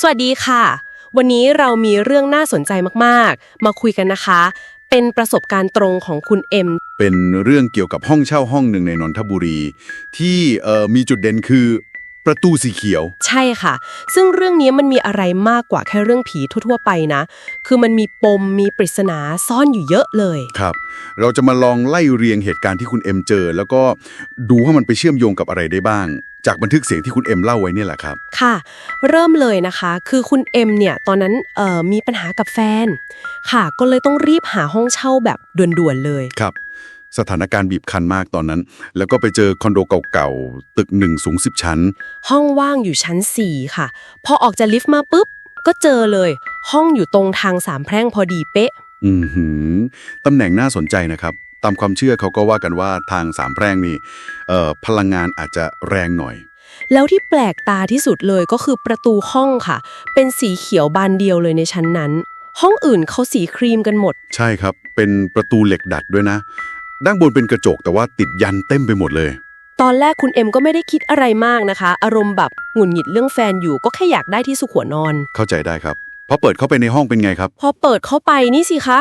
สวัสดีค่ะ วันนี้เรามีเรื่องน่าสนใจมากๆ มาคุยกันนะคะ เป็นประสบการณ์ตรงของคุณเอ็มเป็นเรื่องเกี่ยวกับห้องเช่าห้องหนึ่งในนนทบุรี ที่เอ่อมีจุดเด่นคือ ประตูสีเขียว ใช่ค่ะ ซึ่งเรื่องนี้มันมีอะไรมากกว่าแค่เรื่องผีทั่ว ๆ ไปนะ คือมันมีปมมีปริศนาซ่อนอยู่เยอะเลย ครับ เราจะมาลองไล่เรียงเหตุการณ์ที่คุณเอ็มเจอ แล้วก็ดูว่ามันไปเชื่อมโยงกับอะไรได้บ้าง จากบันทึกเสียงที่คุณเอ็มเล่าไว้เนี่ยแหละครับ ค่ะ เริ่มเลยนะคะ คือคุณเอ็มเนี่ยตอนนั้นเอ่อมีปัญหากับแฟน ค่ะ ก็เลยต้องรีบหาห้องเช่าแบบด่วนๆเลย ครับ สถานการณ์บีบคั้นมากตอนนั้น แล้วก็ไปเจอคอนโดเก่าๆ ตึกหนึ่งสูงสิบชั้น ห้องว่างอยู่ชั้น 4 ค่ะ พอออกจากลิฟต์มาปุ๊บ ก็เจอเลย ห้องอยู่ตรงทางสามแพร่งพอดีเป๊ะ อือหือตำแหน่งน่าสนใจนะครับ ตามความเชื่อเขาก็ว่ากันว่าทางสามแพร่งนี่เอ่อพลังงานอาจจะแรงหน่อย แล้วที่แปลกตาที่สุดเลยก็คือประตูห้องค่ะ เป็นสีเขียวบานเดียวเลยในชั้นนั้น ห้องอื่นเขาสีครีมกันหมด ใช่ครับ เป็นประตูเหล็กดัดด้วยนะ ด้านบนเป็นกระจกแต่ว่าติดยันเต็มไปหมดเลย ตอนแรกคุณเอ็มก็ไม่ได้คิดอะไรมากนะคะ อารมณ์แบบหงุดหงิดเรื่องแฟนอยู่ก็แค่อยากได้ที่สุขหัวนอน เข้าใจได้ครับพอเปิดเข้าไปในห้องเป็นไงครับ พอเปิดเข้าไปนี่สิคะ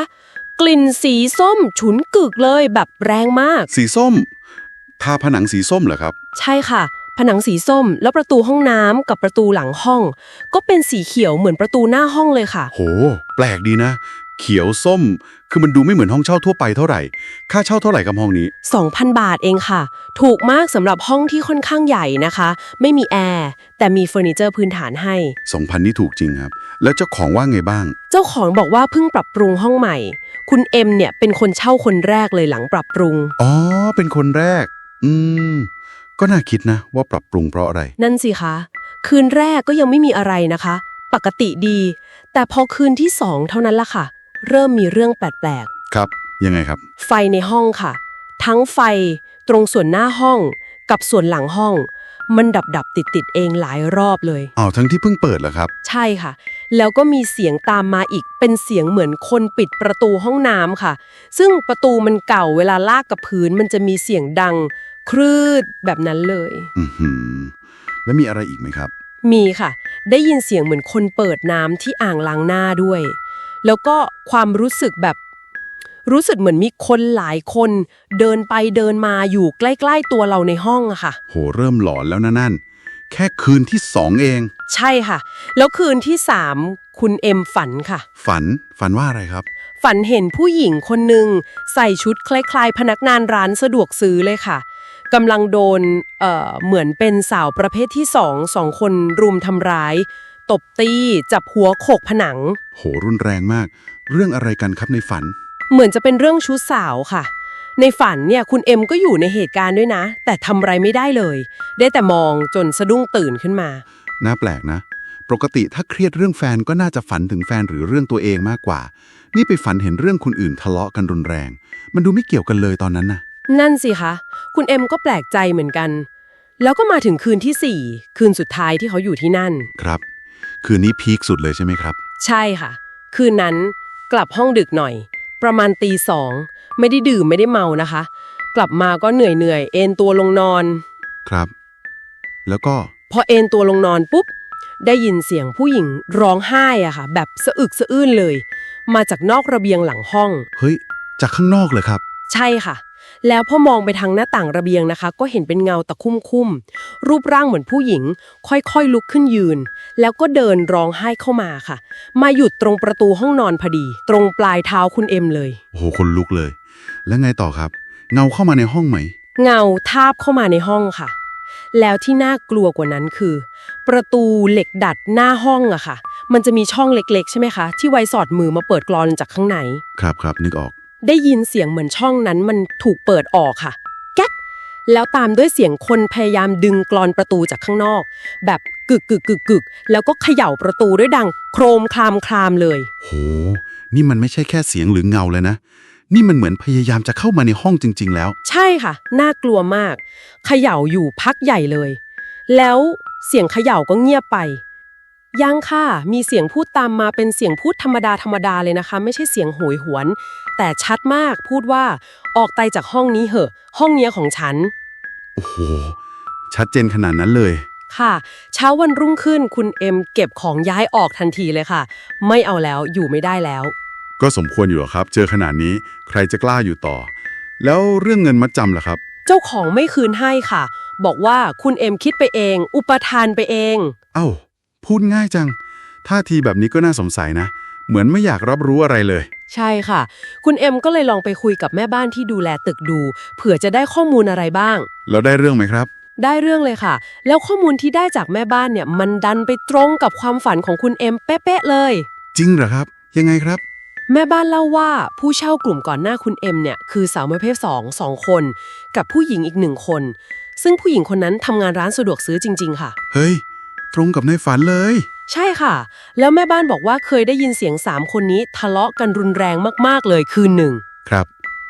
กลิ่นสีส้มฉุนกึกเลยแบบแรงมาก สีส้มทาผนังสีส้มเหรอครับ ใช่ค่ะ ผนังสีส้มแล้วประตูห้องน้ำกับประตูหลังห้อง ก็เป็นสีเขียวเหมือนประตูหน้าห้องเลยค่ะ โห แปลกดีนะ เขียวส้ม คือมันดูไม่เหมือนห้องเช่าทั่วไปเท่าไหร่ ค่าเช่าเท่าไหร่กับห้องนี้ 2,000 บาทเองค่ะ ถูกมากสำหรับห้องที่ค่อนข้างใหญ่นะคะ ไม่มีแอร์ แต่มีเฟอร์นิเจอร์พื้นฐานให้ 2,000นี่ถูกจริงครับ แล้วเจ้าของว่าไงบ้าง เจ้าของบอกว่าเพิ่งปรับปรุงห้องใหม่ คุณเอ็มเนี่ยเป็นคนเช่าคนแรกเลยหลังปรับปรุง อ๋อ เป็นคนแรก อืม ก็น่าคิดนะ ว่าปรับปรุงเพราะอะไร นั่นสิคะ คืนแรกก็ยังไม่มีอะไรนะคะ ปกติดี แต่พอคืนที่สองเท่านั้นล่ะค่ะ เริ่มมีเรื่องแปลกครับ ยังไงครับ ๆ ไฟในห้องค่ะ ทั้งไฟตรงส่วนหน้าห้องกับส่วนหลังห้อง มันดับดับติดติดๆเองหลายรอบเลย อ้าวทั้งที่เพิ่งเปิดเหรอครับ ใช่ค่ะ แล้วก็มีเสียงตามมาอีกเป็นเสียงเหมือนคนปิดประตูห้องน้ำค่ะ ซึ่งประตูมันเก่าเวลาลากกับพื้นมันจะมีเสียงดัง ครืดแบบนั้นเลย อือหือ แล้วมีอะไรอีกไหมครับ มีค่ะ ได้ยินเสียงเหมือนคนเปิดน้ำที่อ่างล้างหน้าด้วย แล้วก็ความรู้สึกแบบรู้สึกเหมือนมีคนหลายคนเดินไปเดินมาอยู่ใกล้ๆตัวเราในห้องอะค่ะ โห เริ่มหลอนแล้วนะนั่น แค่คืนที่สองเอง ใช่ค่ะ แล้วคืนที่สามคุณเอ็มฝันค่ะ ฝัน ฝันว่าอะไรครับ ฝันเห็นผู้หญิงคนหนึ่งใส่ชุดคล้ายๆ พนักงานร้านสะดวกซื้อเลยค่ะกำลังโดนเอ่อเหมือนเป็นสาวประเภทที่สองสองคนรุมทำร้าย ตบตี จับหัวโขกผนัง โหรุนแรงมาก เรื่องอะไรกันครับในฝัน เหมือนจะเป็นเรื่องชู้สาวค่ะ ในฝันเนี่ยคุณเอ็มก็อยู่ในเหตุการณ์ด้วยนะ แต่ทำอะไรไม่ได้เลย ได้แต่มองจนสะดุ้งตื่นขึ้นมา น่าแปลกนะ ปกติถ้าเครียดเรื่องแฟนก็น่าจะฝันถึงแฟนหรือเรื่องตัวเองมากกว่า นี่ไปฝันเห็นเรื่องคนอื่นทะเลาะกันรุนแรง มันดูไม่เกี่ยวกันเลยตอนนั้นนะนั่นสิคะ คุณเอ็มก็แปลกใจเหมือนกัน แล้วก็มาถึงคืนที่สี่คืนสุดท้ายที่เขาอยู่ที่นั่น ครับ คืนนี้พีคสุดเลยใช่ไหมครับ ใช่ค่ะ คืนนั้นกลับห้องดึกหน่อย ประมาณตีสองไม่ได้ดื่มไม่ได้เมานะคะ กลับมาก็เหนื่อยเหนื่อยๆเอนตัวลงนอน ครับ แล้วก็พอเอนตัวลงนอนปุ๊บ ได้ยินเสียงผู้หญิงร้องไห้อะค่ะ แบบสะอึกสะอื้นเลย มาจากนอกระเบียงหลังห้อง เฮ้ย จากข้างนอกเลยครับ ใช่ค่ะ แล้วพอมองไปทางหน้าต่างระเบียงนะคะ ก็เห็นเป็นเงาตะคุ่มคุ่มๆรูปร่างเหมือนผู้หญิง ค่อยๆลุกขึ้นยืน แล้วก็เดินร้องไห้เข้ามาค่ะ มาหยุดตรงประตูห้องนอนพอดี ตรงปลายเท้าคุณเอ็มเลย โอ้โหคนลุกเลย แล้วไงต่อครับ เงาเข้ามาในห้องไหม เงาทาบเข้ามาในห้องค่ะ แล้วที่น่ากลัวกว่านั้นคือ ประตูเหล็กดัดหน้าห้องอะค่ะ มันจะมีช่องเล็กๆ ใช่ไหมคะ ที่ไว้สอดมือมาเปิดกรอนจากข้างใน ครับครับนึกออก ได้ยินเสียงเหมือนช่องนั้นมันถูกเปิดออกค่ะ แก๊กแล้วตามด้วยเสียงคนพยายามดึงกรอนประตูจากข้างนอก แบบ กึกกึกกึกกึกแล้วก็เขย่าประตูด้วยดัง โครมคลามคลามเลย โห นี่มันไม่ใช่แค่เสียงหรือเงาเลยนะ นี่มันเหมือนพยายามจะเข้ามาในห้องจริง ๆ แล้ว ใช่ค่ะ น่ากลัวมาก เขย่าอยู่พักใหญ่เลย แล้วเสียงเขย่าก็เงียบไป ยังค่ะ มีเสียงพูดตามมาเป็นเสียงพูดธรรมดาธรรมดาเลยนะคะ ไม่ใช่เสียงโหยหวน แต่ชัดมากพูดว่าออกไปจากห้องนี้เหอะ ห้องเนี้ยของฉัน โอ้โห ชัดเจนขนาดนั้นเลย ค่ะ เช้าวันรุ่งขึ้นคุณเอ็มเก็บของย้ายออกทันทีเลยค่ะ ไม่เอาแล้วอยู่ไม่ได้แล้ว ก็สมควรอยู่หรอครับ เจอขนาดนี้ใครจะกล้าอยู่ต่อ แล้วเรื่องเงินมัดจำล่ะครับ เจ้าของไม่คืนให้ค่ะ บอกว่าคุณเอ็มคิดไปเอง อุปทานไปเอง เอ้า พูดง่ายจังท่าทีแบบนี้ก็น่าสงสัยนะ เหมือนไม่อยากรับรู้อะไรเลย ใช่ค่ะ คุณเอ็มก็เลยลองไปคุยกับแม่บ้านที่ดูแลตึกดู เผื่อจะได้ข้อมูลอะไรบ้าง แล้วได้เรื่องไหมครับ ได้เรื่องเลยค่ะ แล้วข้อมูลที่ได้จากแม่บ้านเนี่ยมันดันไปตรงกับความฝันของคุณเอ็มเป๊ะๆเลย จริงเหรอครับ ยังไงครับ แม่บ้านเล่าว่าผู้เช่ากลุ่มก่อนหน้าคุณเอ็มเนี่ยคือสาวประเภท2 2คน กับผู้หญิงอีกหนึ่งคน ซึ่งผู้หญิงคนนั้นทำงานร้านสะดวกซื้อจริง ๆ ค่ะ เฮ้ย ตรงกับในฝันเลย ใช่ค่ะ แล้วแม่บ้านบอกว่าเคยได้ยินเสียง3คนนี้ทะเลาะกันรุนแรงมากๆเลยคืนหนึ่ง ครับ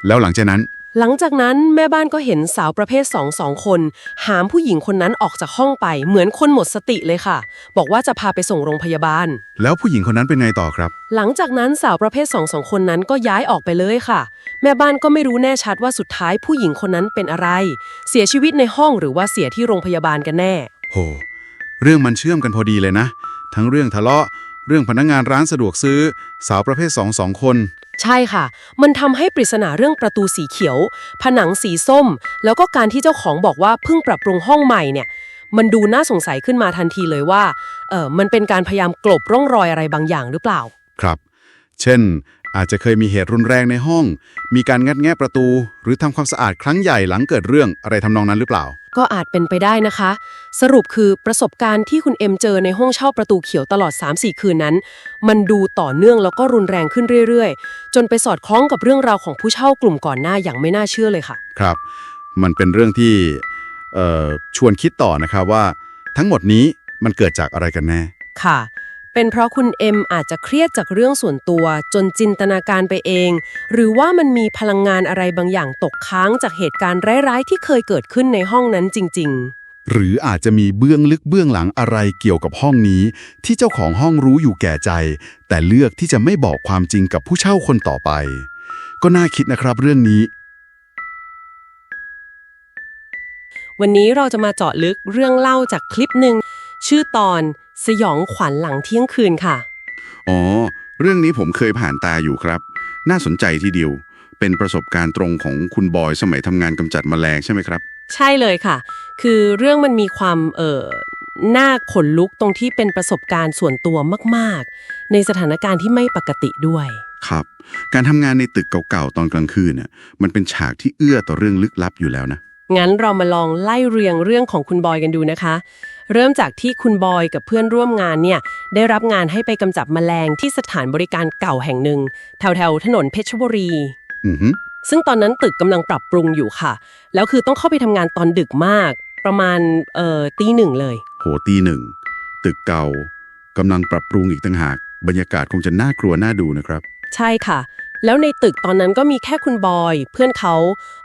แล้วหลังจากนั้น หลังจากนั้นแม่บ้านก็เห็นสาวประเภท2องสองคน หามผู้หญิงคนนั้นออกจากห้องไป เหมือนคนหมดสติเลยค่ะ บอกว่าจะพาไปส่งโรงพยาบาล แล้วผู้หญิงคนนั้นเป็นไงต่อครับ หลังจากนั้นสาวประเภท2องสองคนนั้นก็ย้ายออกไปเลยค่ะ แม่บ้านก็ไม่รู้แน่ชัดว่าสุดท้ายผู้หญิงคนนั้นเป็นอะไร เสียชีวิตในห้องหรือว่าเสียที่โรงพยาบาลกันแน่ โห เรื่องมันเชื่อมกันพอดีเลยนะ ทั้งเรื่องทะเลาะ เรื่องพนักงานร้านสะดวกซื้อ สาวประเภทสองสองคน ใช่ค่ะ มันทำให้ปริศนาเรื่องประตูสีเขียว ผนังสีส้ม แล้วก็การที่เจ้าของบอกว่าเพิ่งปรับปรุงห้องใหม่เนี่ยมันดูน่าสงสัยขึ้นมาทันทีเลยว่าเออมันเป็นการพยายามกลบร่องรอยอะไรบางอย่างหรือเปล่า ครับ เช่น อาจจะเคยมีเหตุรุนแรงในห้อง มีการงัดแงะประตู หรือทำความสะอาดครั้งใหญ่หลังเกิดเรื่องอะไรทำนองนั้นหรือเปล่า ก็อาจเป็นไปได้นะคะ สรุปคือประสบการณ์ที่คุณเอ็มเจอในห้องเช่าประตูเขียวตลอด 3-4 คืนนั้น มันดูต่อเนื่องแล้วก็รุนแรงขึ้นเรื่อยๆ จนไปสอดคล้องกับเรื่องราวของผู้เช่ากลุ่มก่อนหน้าอย่างไม่น่าเชื่อเลยค่ะ ครับ มันเป็นเรื่องที่เอ่อชวนคิดต่อนะครับว่า ทั้งหมดนี้มันเกิดจากอะไรกันแน่ค่ะ เป็นเพราะคุณเอ็มอาจจะเครียดจากเรื่องส่วนตัว จนจินตนาการไปเอง หรือว่ามันมีพลังงานอะไรบางอย่างตกค้างจากเหตุการณ์ร้ายๆ ที่เคยเกิดขึ้นในห้องนั้นจริงหรืออาจจะมีเบื้องลึกเบื้องหลังอะไรเกี่ยวกับห้องนี้ ที่เจ้าของห้องรู้อยู่แก่ใจ แต่เลือกที่จะไม่บอกความจริงกับผู้เช่าคนต่อไป ก็น่าคิดนะครับเรื่องนี้ๆวันนี้เราจะมาเจาะลึกเรื่องเล่าจากคลิปหนึ่ง ชื่อตอนสยองขวัญหลังเที่ยงคืนค่ะ อ๋อ เรื่องนี้ผมเคยผ่านตาอยู่ครับ น่าสนใจทีเดียว เป็นประสบการณ์ตรงของคุณบอยสมัยทำงานกำจัดแมลงใช่ไหมครับ ใช่เลยค่ะ คือเรื่องมันมีความเอ่อน่าขนลุกตรงที่เป็นประสบการณ์ส่วนตัวมาก ๆ ในสถานการณ์ที่ไม่ปกติด้วย ครับ การทำงานในตึกเก่าๆตอนกลางคืนน่ะมันเป็นฉากที่เอื้อต่อเรื่องลึกลับอยู่แล้วนะ งั้นเรามาลองไล่เรียงเรื่องของคุณบอยกันดูนะคะ เริ่มจากที่คุณบอยกับเพื่อนร่วมงานเนี่ยได้รับงานให้ไปกำจับแมลงที่สถานบริการเก่าแห่งหนึ่งแถวๆถนนเพชรบุรี อือฮึซึ่งตอนนั้นตึกกำลังปรับปรุงอยู่ค่ะ แล้วคือต้องเข้าไปทำงานตอนดึกมาก ประมาณเอ่อตีหนึ่งเลย โหตีหนึ่งตึกเก่ากำลังปรับปรุงอีกต่างหาก บรรยากาศคงจะน่ากลัวน่าดูนะครับ ใช่ค่ะ แล้วในตึกตอนนั้นก็มีแค่คุณบอย เพื่อนเขา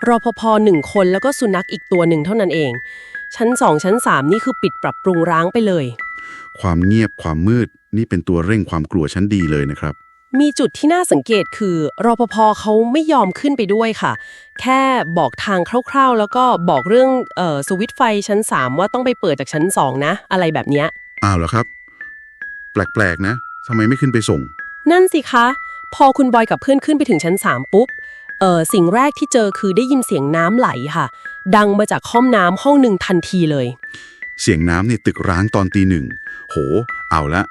รอพพหนึ่งคนแล้วก็สุนัขอีกตัวหนึ่งเท่านั้นเอง ชั้นสองชั้นสามนี่คือปิดปรับปรุงร้างไปเลย ความเงียบความมืดนี่เป็นตัวเร่งความกลัวชั้นดีเลยนะครับ มีจุดที่น่าสังเกตคือรปภเขาไม่ยอมขึ้นไปด้วยค่ะ แค่บอกทางคร่าวๆ แล้วก็บอกเรื่องเอ่อสวิตช์ไฟชั้น 3 ว่าต้องไปเปิดจากชั้น 2 นะ อะไรแบบเนี้ยอ้าวเหรอครับ แปลกๆนะทำไมไม่ขึ้นไปส่ง นั่นสิคะ พอคุณบอยกับเพื่อนขึ้นไปถึงชั้น 3 ปุ๊บเออสิ่งแรกที่เจอคือได้ยินเสียงน้ำไหลค่ะ ดังมาจากห้องน้ำห้องหนึ่งทันทีเลย เสียงน้ำในตึกร้างตอนตีหนึ่ง โห เอาละ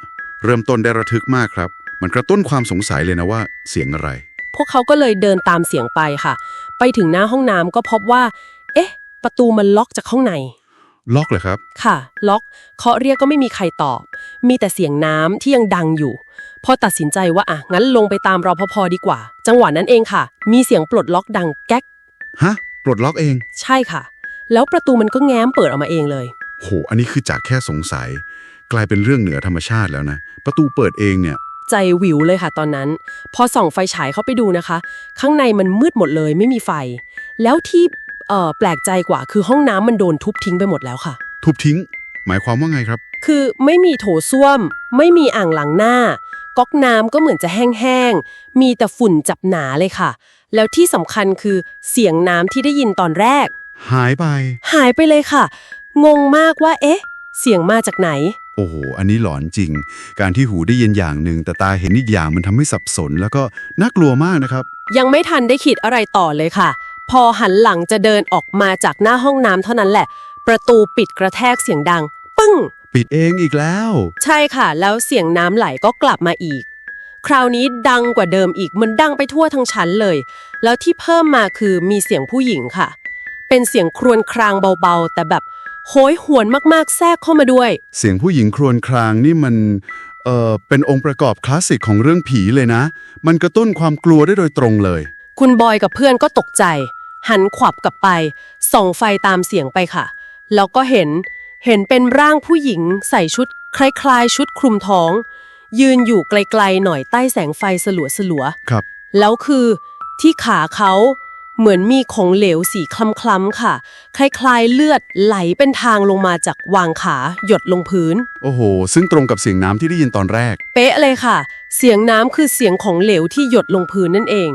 เริ่มต้นได้ระทึกมากครับ มันกระตุ้นความสงสัยเลยนะว่าเสียงอะไร พวกเขาก็เลยเดินตามเสียงไปค่ะ ไปถึงหน้าห้องน้ำก็พบว่า เอ๊ะ ประตูมันล็อกจากข้างใน ล็อกเลยครับ ค่ะ ล็อก เคาะเรียกก็ไม่มีใครตอบ มีแต่เสียงน้ำที่ยังดังอยู่ พอตัดสินใจว่าอะงั้นลงไปตามรปภดีกว่า จังหวะนั้นเองค่ะ มีเสียงปลดล็อกดังแก๊ก ฮะ ปลดล็อกเอง ใช่ค่ะ แล้วประตูมันก็แง้มเปิดออกมาเองเลย โห อันนี้คือจากแค่สงสัย กลายเป็นเรื่องเหนือธรรมชาติแล้วนะ ประตูเปิดเองเนี่ย ใจวิวเลยค่ะตอนนั้น พอส่องไฟฉายเข้าไปดูนะคะ ข้างในมันมืดหมดเลยไม่มีไฟ แล้วที่เอ่อแปลกใจกว่าคือห้องน้ำมันโดนทุบทิ้งไปหมดแล้วค่ะ ทุบทิ้ง หมายความว่าไงครับ คือไม่มีโถส้วม ไม่มีอ่างล้างหน้า ก๊อกน้ำก็เหมือนจะแห้งๆ มีแต่ฝุ่นจับหนาเลยค่ะ แล้วที่สำคัญคือเสียงน้ำที่ได้ยินตอนแรก หายไป หายไปเลยค่ะ งงมากว่า เอ๊ะ เสียงมาจากไหน โอ้โห อันนี้หลอนจริง การที่หูได้ยินอย่างหนึ่ง แต่ตาเห็นอีกอย่างมันทำให้สับสน แล้วก็น่ากลัวมากนะครับ ยังไม่ทันได้คิดอะไรต่อเลยค่ะ พอหันหลังจะเดินออกมาจากหน้าห้องน้ำเท่านั้นแหละ ประตูปิดกระแทกเสียงดัง ปึ้ง ปิดเองอีกแล้ว ใช่ค่ะ แล้วเสียงน้ำไหลก็กลับมาอีก คราวนี้ดังกว่าเดิมอีกมันดังไปทั่วทั้งชั้นเลย แล้วที่เพิ่มมาคือมีเสียงผู้หญิงค่ะ เป็นเสียงครวญครางเบาๆ แต่แบบโหยหวนมากๆ แทรกเข้ามาด้วย เสียงผู้หญิงครวญครางนี่มัน เอ่อเป็นองค์ประกอบคลาสสิกของเรื่องผีเลยนะ มันกระตุ้นความกลัวได้โดยตรงเลย คุณบอยกับเพื่อนก็ตกใจ หันขวับกลับไป ส่องไฟตามเสียงไปค่ะ แล้วก็เห็น เห็นเป็นร่างผู้หญิงใส่ชุดคล้ายๆ ชุดคลุมท้อง ยืนอยู่ไกลๆหน่อยใต้แสงไฟสลัวๆครับ แล้วคือที่ขาเขาเหมือนมีของเหลวสีคล้ำๆค่ะ คล้ายๆเลือดไหลเป็นทางลงมาจากวางขาหยดลงพื้น โอ้โห ซึ่งตรงกับเสียงน้ำที่ได้ยินตอนแรก เป๊ะเลยค่ะ เสียงน้ำคือเสียงของเหลวที่หยดลงพื้นนั่นเอง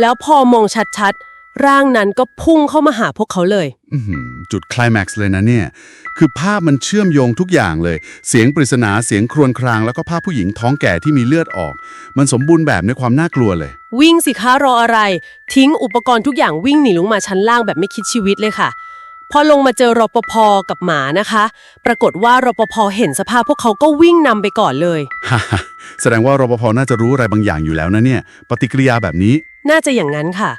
แล้วพอมองชัดๆ ร่างนั้นก็พุ่งเข้ามาหาพวกเขาเลย อื้อหือจุดไคลแม็กซ์เลยนะเนี่ย คือภาพมันเชื่อมโยงทุกอย่างเลย เสียงปริศนาเสียงครวญครางแล้วก็ภาพผู้หญิงท้องแก่ที่มีเลือดออก มันสมบูรณ์แบบในความน่ากลัวเลย วิ่งสิคะรออะไร ทิ้งอุปกรณ์ทุกอย่างวิ่งหนีลงมาชั้นล่างแบบไม่คิดชีวิตเลยค่ะ พอลงมาเจอรปภกับหมานะคะ ปรากฏว่ารปภเห็นสภาพพวกเขาก็วิ่งนำไปก่อนเลย ฮ่าฮ่าแสดงว่ารปภน่าจะรู้อะไรบางอย่างอยู่แล้วนะเนี่ย ปฏิกิริยาแบบนี้ น่าจะอย่างนั้นค่ะ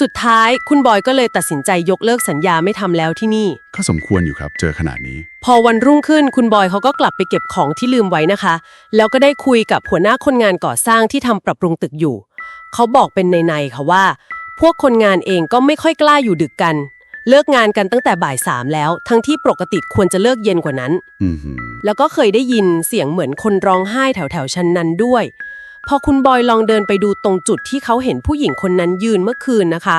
สุดท้ายคุณบอยก็เลยตัดสินใจยกเลิกสัญญาไม่ทำแล้วที่นี่ ก็สมควรอยู่ครับ เจอขนาดนี้ พอวันรุ่งขึ้นคุณบอยเขาก็กลับไปเก็บของที่ลืมไว้นะคะ แล้วก็ได้คุยกับหัวหน้าคนงานก่อสร้างที่ทำปรับปรุงตึกอยู่ เขาบอกเป็นในๆค่ะว่า พวกคนงานเองก็ไม่ค่อยกล้าอยู่ดึกกัน เลิกงานกันตั้งแต่บ่ายสามแล้ว ทั้งที่ปกติควรจะเลิกเย็นกว่านั้น อือหือแล้วก็เคยได้ยินเสียงเหมือนคนร้องไห้แถวแถวๆชั้นนั้นด้วย พอคุณบอยลองเดินไปดูตรงจุดที่เขาเห็นผู้หญิงคนนั้นยืนเมื่อคืนนะคะ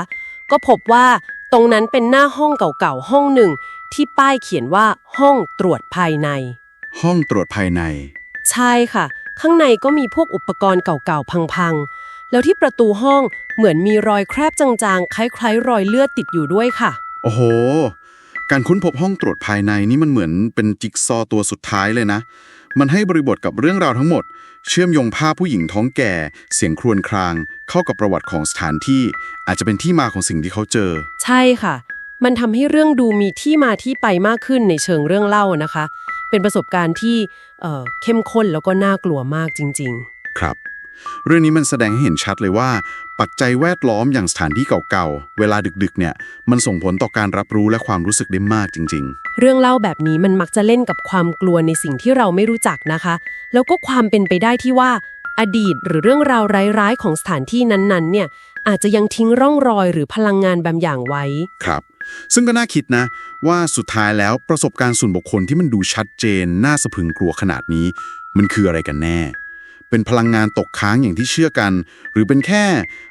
ก็พบว่าตรงนั้นเป็นหน้าห้องเก่าๆห้องหนึ่ง ที่ป้ายเขียนว่าห้องตรวจภายใน ห้องตรวจภายใน ใช่ค่ะ ข้างในก็มีพวกอุปกรณ์เก่าๆพังๆ แล้วที่ประตูห้องเหมือนมีรอยแครบจางๆ คล้ายๆ รอยเลือดติดอยู่ด้วยค่ะ โอ้โห การค้นพบห้องตรวจภายในนี่มันเหมือนเป็นจิ๊กซอว์ตัวสุดท้ายเลยนะ มันให้บริบทกับเรื่องราวทั้งหมด เชื่อมโยงภาพผู้หญิงท้องแก่ เสียงครวญคราง เข้ากับประวัติของสถานที่อาจจะเป็นที่มาของสิ่งที่เขาเจอ ใช่ค่ะ มันทำให้เรื่องดูมีที่มาที่ไปมากขึ้นในเชิงเรื่องเล่านะคะ เป็นประสบการณ์ที่เอ่อเข้มข้นแล้วก็น่ากลัวมากจริงครับ เรื่องนี้มันแสดงให้เห็นชัดเลยว่า ปัจจัยแวดล้อมอย่างสถานที่เก่าๆ เวลาดึกๆ เนี่ย มันส่งผลต่อการรับรู้และความรู้สึกได้มากจริง ๆ เรื่องเล่าแบบนี้มันมักจะเล่นกับความกลัวในสิ่งที่เราไม่รู้จักนะคะ แล้วก็ความเป็นไปได้ที่ว่า อดีตหรือเรื่องราวร้ายๆ ของสถานที่นั้นๆ เนี่ย อาจจะยังทิ้งร่องรอยหรือพลังงานบางอย่างไว้ๆครับ ซึ่งก็น่าคิดนะ ว่าสุดท้ายแล้วประสบการณ์ส่วนบุคคลที่มันดูชัดเจน น่าสะพรึงกลัวขนาดนี้ มันคืออะไรกันแน่ เป็นพลังงานตกค้างอย่างที่เชื่อกัน หรือเป็นแค่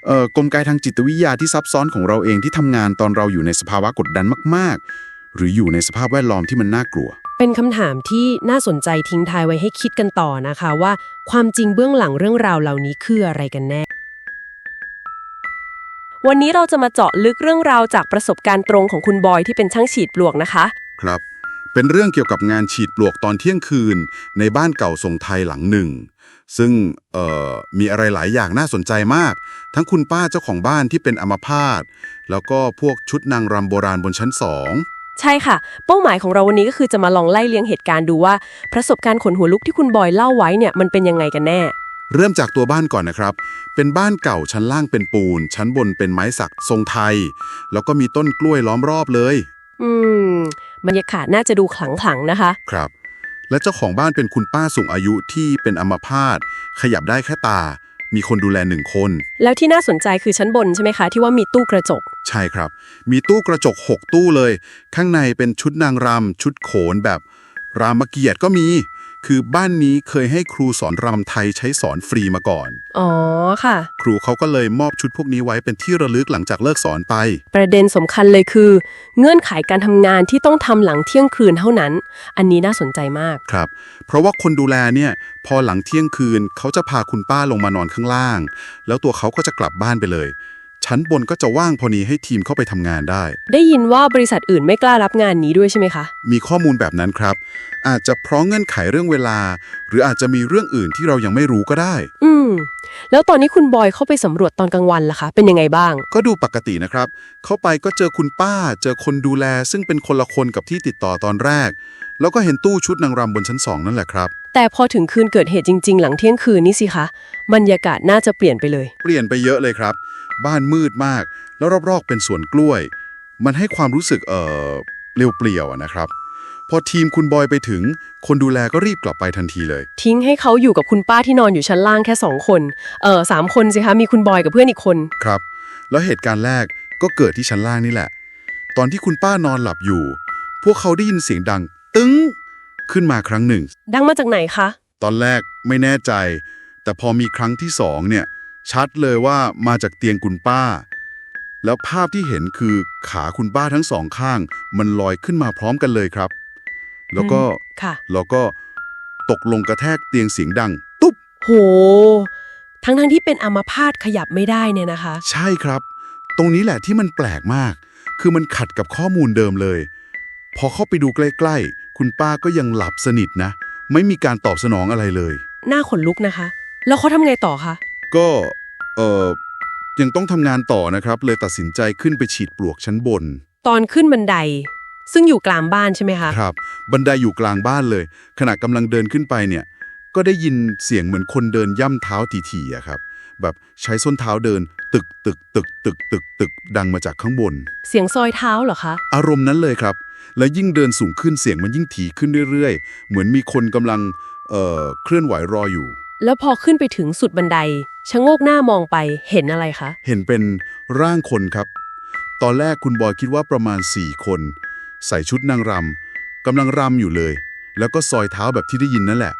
เอ่อกลไกทางจิตวิทยาที่ซับซ้อนของเราเองที่ทำงานตอนเราอยู่ในสภาวะกดดันมาก ๆ หรืออยู่ในสภาพแวดล้อมที่มันน่ากลัว เป็นคำถามที่น่าสนใจทิ้งท้ายไว้ให้คิดกันต่อนะคะว่า ความจริงเบื้องหลังเรื่องราวเหล่านี้คืออะไรกันแน่วันนี้เราจะมาเจาะลึกเรื่องราวจากประสบการณ์ตรงของคุณบอยที่เป็นช่างฉีดปลวกนะคะ ครับ เป็นเรื่องเกี่ยวกับงานฉีดปลวกตอนเที่ยงคืน ในบ้านเก่าทรงไทยหลังหนึ่ง ซึ่งเอ่อมีอะไรหลายอย่างน่าสนใจมาก ทั้งคุณป้าเจ้าของบ้านที่เป็นอัมพาตแล้วก็พวกชุดนางรำโบราณบนชั้นสองใช่ค่ะ เป้าหมายของเราวันนี้ก็คือจะมาลองไล่เลียงเหตุการณ์ดูว่า ประสบการณ์ขนหัวลุกที่คุณบอยเล่าไว้เนี่ยมันเป็นยังไงกันแน่ เริ่มจากตัวบ้านก่อนนะครับ เป็นบ้านเก่าชั้นล่างเป็นปูน ชั้นบนเป็นไม้สักทรงไทย แล้วก็มีต้นกล้วยล้อมรอบเลย อืม บรรยากาศน่าจะดูขลังๆนะคะ ครับ และเจ้าของบ้านเป็นคุณป้าสูงอายุที่เป็นอัมพาตขยับได้แค่ตา มีคนดูแลหนึ่งคน แล้วที่น่าสนใจคือชั้นบนใช่ไหมคะ ที่ว่ามีตู้กระจก ใช่ครับ มีตู้กระจก 6 ตู้เลย ข้างในเป็นชุดนางรำชุดโขนแบบรามเกียรติ์ก็มี คือบ้านนี้เคยให้ครูสอนรำไทยใช้สอนฟรีมาก่อน อ๋อค่ะ ครูเขาก็เลยมอบชุดพวกนี้ไว้เป็นที่ระลึกหลังจากเลิกสอนไป ประเด็นสำคัญเลยคือ เงื่อนไขการทำงานที่ต้องทำหลังเที่ยงคืนเท่านั้น อันนี้น่าสนใจมาก ครับ เพราะว่าคนดูแลเนี่ย พอหลังเที่ยงคืนเขาจะพาคุณป้าลงมานอนข้างล่าง แล้วตัวเขาก็จะกลับบ้านไปเลย ชชั้นบนก็จะว่างพอดีให้ทีมเข้าไปทำงานได้ ได้ยินว่าบริษัทอื่นไม่กล้ารับงานนี้ด้วยใช่ไหมคะ มีข้อมูลแบบนั้นครับ อาจจะเพราะเงื่อนไขเรื่องเวลา หรืออาจจะมีเรื่องอื่นที่เรายังไม่รู้ก็ได้ อืม แล้วตอนนี้คุณบอยเข้าไปสำรวจตอนกลางวันล่ะคะ เป็นยังไงบ้าง ก็ดูปกตินะครับ เข้าไปก็เจอคุณป้า เจอคนดูแล ซึ่งเป็นคนละคนกับที่ติดต่อตอนแรก แล้วก็เห็นตู้ชุดนางรำบนชั้นสองนั่นแหละครับ แต่พอถึงคืนเกิดเหตุจริง ๆ หลังเที่ยงคืนนี่สิคะบรรยากาศน่าจะเปลี่ยนไปเลย เปลี่ยนไปเยอะเลยครับ บ้านมืดมาก แล้วรอบๆเป็นสวนกล้วย มันให้ความรู้สึกเออเปลี่ยวเปลี่ยวๆอะนะครับ พอทีมคุณบอยไปถึง คนดูแลก็รีบกลับไปทันทีเลย ทิ้งให้เขาอยู่กับคุณป้าที่นอนอยู่ชั้นล่างแค่สองคนเออสามคนสิคะมีคุณบอยกับเพื่อนอีกคนครับ แล้วเหตุการณ์แรกก็เกิดที่ชั้นล่างนี่แหละ ตอนที่คุณป้านอนหลับอยู่ พวกเขาได้ยินเสียงดัง ตึ้งขึ้นมาครั้งหนึ่ง ดังมาจากไหนคะ ตอนแรกไม่แน่ใจ แต่พอมีครั้งที่สองเนี่ย ชัดเลยว่ามาจากเตียงคุณป้า แล้วภาพที่เห็นคือขาคุณป้าทั้งสองข้าง มันลอยขึ้นมาพร้อมกันเลยครับ แล้วก็ค่ะแล้วก็ตกลงกระแทกเตียงเสียงดัง ตุ๊บ โห ทั้งทั้งๆที่เป็นอัมพาตขยับไม่ได้เนี่ยนะคะ ใช่ครับ ตรงนี้แหละที่มันแปลกมาก คือมันขัดกับข้อมูลเดิมเลย พอเข้าไปดูใกล้ๆ คุณป้าก็ยังหลับสนิทนะ ไม่มีการตอบสนองอะไรเลย หน้าขนลุกนะคะ แล้วเขาทำไงต่อคะ ก็เอ่อยังต้องทำงานต่อนะครับ เลยตัดสินใจขึ้นไปฉีดปลวกชั้นบน ตอนขึ้นบันได ซึ่งอยู่กลางบ้านใช่ไหมคะ ครับ บันไดอยู่กลางบ้านเลย ขณะกำลังเดินขึ้นไปเนี่ย ก็ได้ยินเสียงเหมือนคนเดินย่ำเท้าถี่ๆอะครับ แบบใช้ส้นเท้าเดิน ตึกตึกตึกตึกตึกตึกดังมาจากข้างบน เสียงซอยเท้าเหรอคะ อารมณ์นั้นเลยครับ และยิ่งเดินสูงขึ้นเสียงมันยิ่งถี่ขึ้นเรื่อยๆ เหมือนมีคนกำลังเอ่อเคลื่อนไหวรออยู่ แล้วพอขึ้นไปถึงสุดบันไดชะโงกหน้ามองไปเห็นอะไรคะ เห็นเป็นร่างคนครับ ตอนแรกคุณบอยคิดว่าประมาณ 4 คน ใส่ชุดนางรำกำลังรำอยู่เลย แล้วก็ซอยเท้าแบบที่ได้ยินนั่นแหละ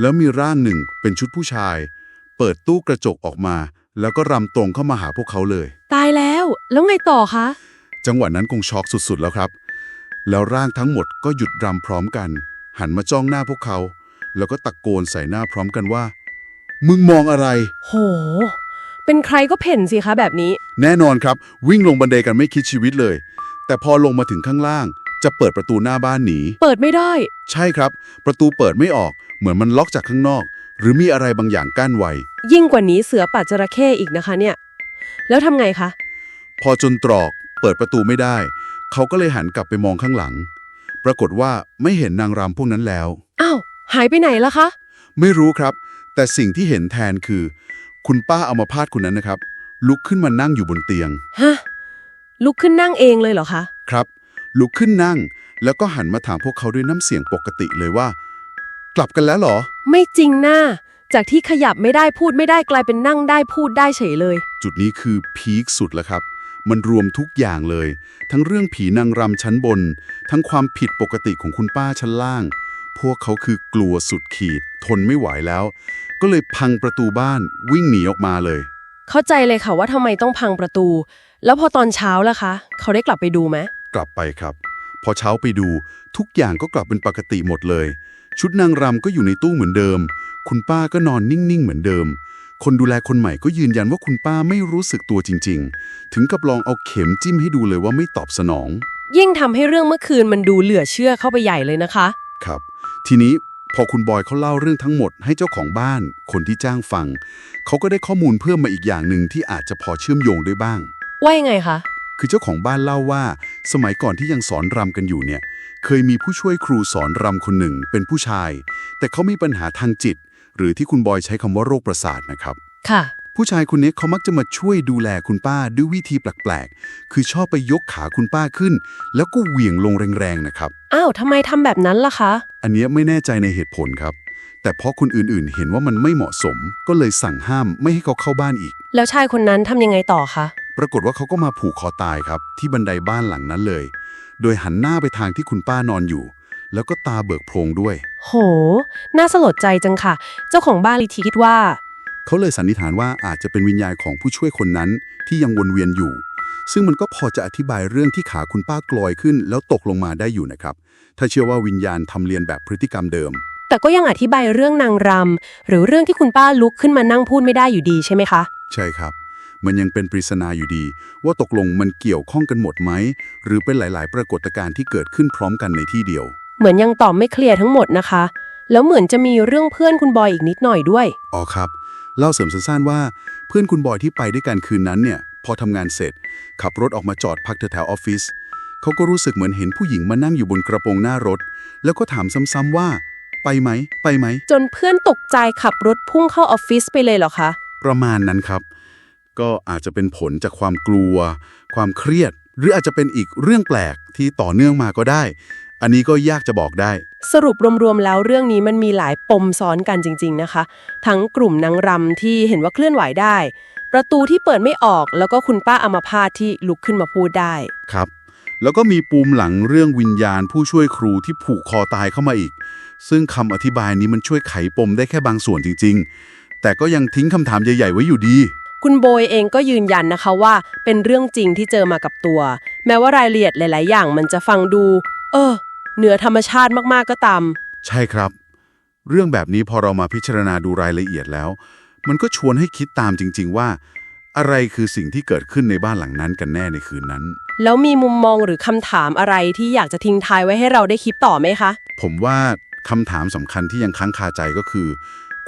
แล้วมีร่างหนึ่งเป็นชุดผู้ชาย เปิดตู้กระจกออกมา แล้วก็รำตรงเข้ามาหาพวกเขาเลย ตายแล้ว แล้วไงต่อคะ จังหวะนั้นคงช็อกสุดๆแล้วครับ แล้วร่างทั้งหมดก็หยุดรำพร้อมกัน หันมาจ้องหน้าพวกเขา แล้วก็ตะโกนใส่หน้าพร้อมกันว่า มึงมองอะไร โห เป็นใครก็เพ่นสิคะแบบนี้ แน่นอนครับ วิ่งลงบันไดกันไม่คิดชีวิตเลย แต่พอลงมาถึงข้างล่าง จะเปิดประตูหน้าบ้านหนี เปิดไม่ได้ ใช่ครับ ประตูเปิดไม่ออก เหมือนมันล็อกจากข้างนอก หรือมีอะไรบางอย่างกั้นไว้ ยิ่งกว่านี้เสือป่าจระเข้อีกนะคะเนี่ย แล้วทำไงคะ พอจนตรอก เปิดประตูไม่ได้ เขาก็เลยหันกลับไปมองข้างหลัง ปรากฏว่าไม่เห็นนางรำพวกนั้นแล้ว อ้าว หายไปไหนล่ะคะ ไม่รู้ครับ แต่สิ่งที่เห็นแทนคือ คุณป้าเอามาพาดคนนั้นนะครับ ลุกขึ้นมานั่งอยู่บนเตียง ฮะ ลุกขึ้นนั่งเองเลยเหรอคะ ครับ ลุกขึ้นนั่ง แล้วก็หันมาถามพวกเขาด้วยน้ำเสียงปกติเลยว่า กลับกันแล้วเหรอ ไม่จริงน่าจากที่ขยับไม่ได้พูดไม่ได้กลายเป็นนั่งได้พูดได้เฉยเลย จุดนี้คือพีคสุดแล้วครับ มันรวมทุกอย่างเลย ทั้งเรื่องผีนางรำชั้นบน ทั้งความผิดปกติของคุณป้าชั้นล่าง พวกเขาคือกลัวสุดขีด ทนไม่ไหวแล้ว ก็เลยพังประตูบ้านวิ่งหนีออกมาเลย เข้าใจเลยค่ะว่าทำไมต้องพังประตู แล้วพอตอนเช้าล่ะคะ เขาได้กลับไปดูไหมกลับไปครับ พอเช้าไปดู ทุกอย่างก็กลับเป็นปกติหมดเลย ชุดนางรำก็อยู่ในตู้เหมือนเดิม คุณป้าก็นอนนิ่งๆเหมือนเดิม คนดูแลคนใหม่ก็ยืนยันว่าคุณป้าไม่รู้สึกตัวจริง ๆ ถึงกับลองเอาเข็มจิ้มให้ดูเลยว่าไม่ตอบสนอง ยิ่งทำให้เรื่องเมื่อคืนมันดูเหลือเชื่อเข้าไปใหญ่เลยนะคะ ครับ ทีนี้พอคุณบอยเขาเล่าเรื่องทั้งหมดให้เจ้าของบ้าน คนที่จ้างฟัง เขาก็ได้ข้อมูลเพิ่มมาอีกอย่างหนึ่งที่อาจจะพอเชื่อมโยงด้วยบ้าง ว่ายังไงคะ คือเจ้าของบ้านเล่าว่า สมัยก่อนที่ยังสอนรำกันอยู่เนี่ย เคยมีผู้ช่วยครูสอนรำคนหนึ่งเป็นผู้ชาย แต่เขามีปัญหาทางจิต หรือที่คุณบอยใช้คำว่าโรคประสาทนะครับ ค่ะ ผู้ชายคนนี้เขามักจะมาช่วยดูแลคุณป้าด้วยวิธีแปลกๆ คือชอบไปยกขาคุณป้าขึ้น แล้วก็เหวี่ยงลงแรงๆนะครับ อ้าวทำไมทำแบบนั้นล่ะคะ อันเนี้ยไม่แน่ใจในเหตุผลครับ แต่เพราะคนอื่นๆ เห็นว่ามันไม่เหมาะสม ก็เลยสั่งห้ามไม่ให้เขาเข้าบ้านอีก แล้วชายคนนั้นทำยังไงต่อคะ ปรากฏว่าเขาก็มาผูกคอตายครับ ที่บันไดบ้านหลังนั้นเลย โดยหันหน้าไปทางที่คุณป้านอนอยู่ แล้วก็ตาเบิกโพรงด้วย โห น่าสลดใจจังค่ะ เจ้าของบ้านลิทีคิดว่า เขาเลยสันนิษฐานว่าอาจจะเป็นวิญญาณของผู้ช่วยคนนั้นที่ยังวนเวียนอยู่ ซึ่งมันก็พอจะอธิบายเรื่องที่ขาคุณป้ากลอยขึ้น แล้วตกลงมาได้อยู่นะครับ ถ้าเชื่อว่าวิญญาณทำเลียนแบบพฤติกรรมเดิม แต่ก็ยังอธิบายเรื่องนางรำหรือเรื่องที่คุณป้าลุกขึ้นมานั่งพูดไม่ได้อยู่ดีใช่ไหมคะ ใช่ครับ มันยังเป็นปริศนาอยู่ดี ว่าตกลงมันเกี่ยวข้องกันหมดไหมหรือเป็นหลาย ๆ ปรากฏการณ์ที่เกิดขึ้นพร้อมกันในที่เดียว เหมือนยังตอบไม่เคลียร์ทั้งหมดนะคะ แล้วเหมือนจะมีเรื่องเพื่อนคุณบอยอีกนิดหน่อยด้วย อ๋อครับ เล่าเสริมสั้นๆว่า เพื่อนคุณบอยที่ไปด้วยกันคืนนั้นเนี่ย พอทำงานเสร็จ ขับรถออกมาจอดพักแถวๆออฟฟิศเขาก็รู้สึกเหมือนเห็นผู้หญิงมานั่งอยู่บนกระโปรงหน้ารถ แล้วก็ถามซ้ำๆว่า ไปไหม ไปไหม จนเพื่อนตกใจขับรถพุ่งเข้าออฟฟิศไปเลยเหรอคะ ประมาณนั้นครับ ก็อาจจะเป็นผลจากความกลัว ความเครียด หรืออาจจะเป็นอีกเรื่องแปลกที่ต่อเนื่องมาก็ได้ อันนี้ก็ยากจะบอกได้ สรุปรวมๆแล้วเรื่องนี้มันมีหลายปมซ้อนกันจริง ๆนะคะ ทั้งกลุ่มนางรำที่เห็นว่าเคลื่อนไหวได้ ประตูที่เปิดไม่ออก แล้วก็คุณป้าอัมาพาตที่ลุกขึ้นมาพูดได้ ครับ แล้วก็มีปูมหลังเรื่องวิญญาณผู้ช่วยครูที่ผูกคอตายเข้ามาอีก ซึ่งคำอธิบายนี้มันช่วยไขปมได้แค่บางส่วนจริง ๆ แต่ก็ยังทิ้งคำถามใหญ่ๆไว้อยู่ดีคุณโบยเองก็ยืนยันนะคะว่าเป็นเรื่องจริงที่เจอมากับตัว แม้ว่ารายละเอียดหลาย ๆ อย่างมันจะฟังดู เออ เหนือธรรมชาติมากๆก็ตาม ใช่ครับ เรื่องแบบนี้พอเรามาพิจารณาดูรายละเอียดแล้ว มันก็ชวนให้คิดตามจริง ๆ ว่า อะไรคือสิ่งที่เกิดขึ้นในบ้านหลังนั้นกันแน่ในคืนนั้น แล้วมีมุมมองหรือคำถามอะไรที่อยากจะทิ้งท้ายไว้ให้เราได้คิดต่อไหมคะ ผมว่าคำถามสำคัญที่ยังค้างคาใจก็คือ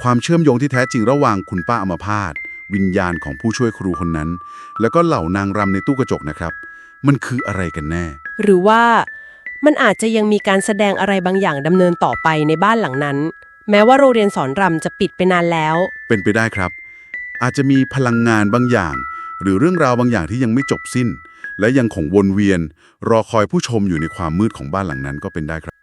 ความเชื่อมโยงที่แท้จริงระหว่างคุณป้าอมพาตวิญญาณของผู้ช่วยครูคนนั้น แล้วก็เหล่านางรำในตู้กระจกนะครับ มันคืออะไรกันแน่ หรือว่า มันอาจจะยังมีการแสดงอะไรบางอย่างดำเนินต่อไปในบ้านหลังนั้น แม้ว่าโรงเรียนสอนรำจะปิดไปนานแล้ว เป็นไปได้ครับ อาจจะมีพลังงานบางอย่าง หรือเรื่องราวบางอย่างที่ยังไม่จบสิ้น และยังคงวนเวียน รอคอยผู้ชมอยู่ในความมืดของบ้านหลังนั้นก็เป็นได้ครับ